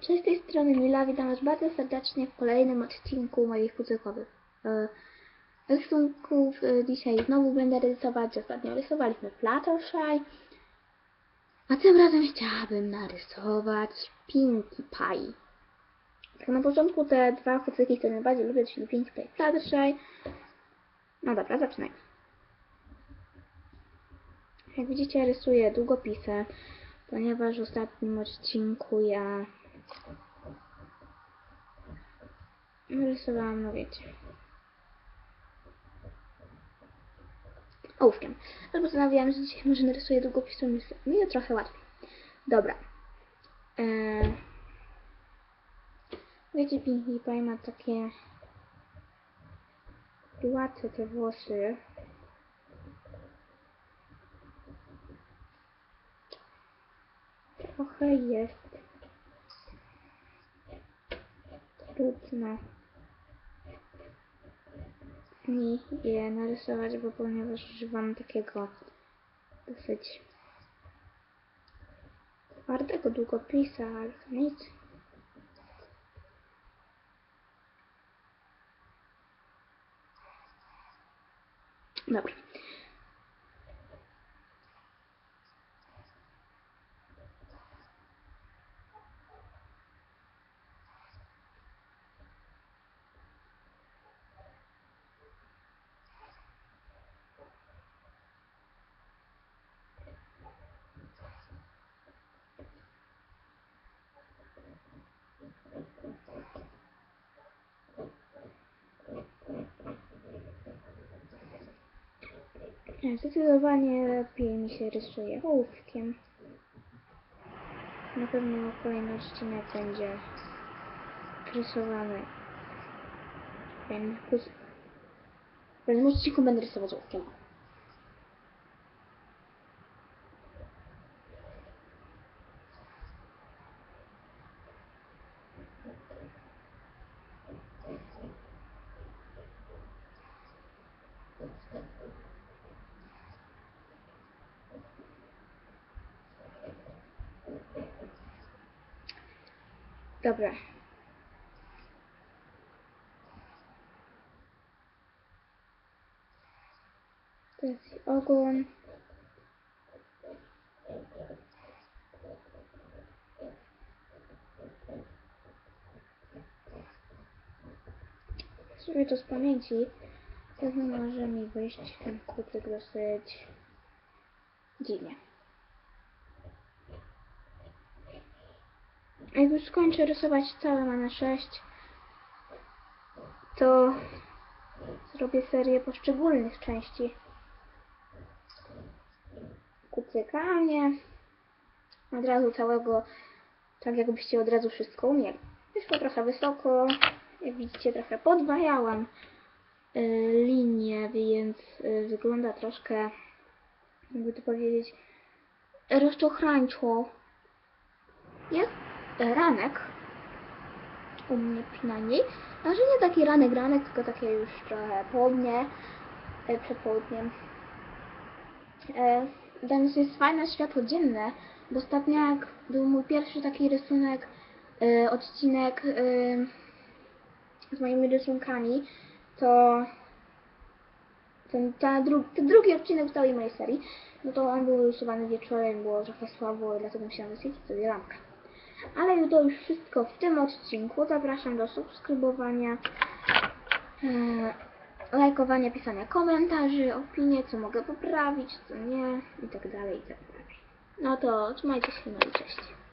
Cześć, z tej strony Mila, witam Was bardzo serdecznie w kolejnym odcinku moich pucykowych e, rysunków. E, dzisiaj znowu będę rysować, ostatnio rysowaliśmy Fluttershy, a tym razem chciałabym narysować Pinkie Pie. Tak na początku te dwa kucyki, które najbardziej lubię, czyli Pinkie Pie i Fluttershy. No dobra, zaczynajmy. Jak widzicie, rysuję długopisy, ponieważ w ostatnim odcinku ja narysowałam, no wiecie, ołówkiem. Ale postanowiłam, że dzisiaj może narysuję długopisem, będzie trochę łatwiej. Dobra. Eee, wiecie, Pinkie Pie ma takie łatwe te włosy. Trochę jest trudno mi je narysować, bo ponieważ używam takiego dosyć twardego długopisa, ale to nic. Dobra. Nie, Zdecydowanie lepiej mi się rysuje ołówkiem. Na pewno kolejny odcinek będzie rysowany. W kolejnym odcinku będę rysować ołówkiem. Dobra. To jest ogon. Sobie to z pamięci. Pewno może mi wyjść ten kucyk dosyć dziwnie. Jak już skończę rysować całe mana 6, to zrobię serię poszczególnych części kucyka, a od razu całego, tak jakbyście od razu wszystko umieli. Wyszło trochę wysoko, jak widzicie trochę podwajałam y, linię, więc y, wygląda troszkę, jakby to powiedzieć, rozczochrańczo. E, ranek, u mnie przynajmniej, a że nie taki ranek, ranek, tylko takie już trochę południe, e, przed południem. E, Więc jest fajne światło dzienne, bo ostatnio jak był mój pierwszy taki rysunek, e, odcinek e, z moimi rysunkami, to ten, ta dru ten drugi odcinek całej mojej serii, no to on był rysowany wieczorem, było trochę słabo, dlatego musiałam wyświetlić sobie lampkę. Ale to już wszystko w tym odcinku. Zapraszam do subskrybowania, e, lajkowania, pisania komentarzy, opinie, co mogę poprawić, co nie i tak tak. No to trzymajcie się, no i cześć.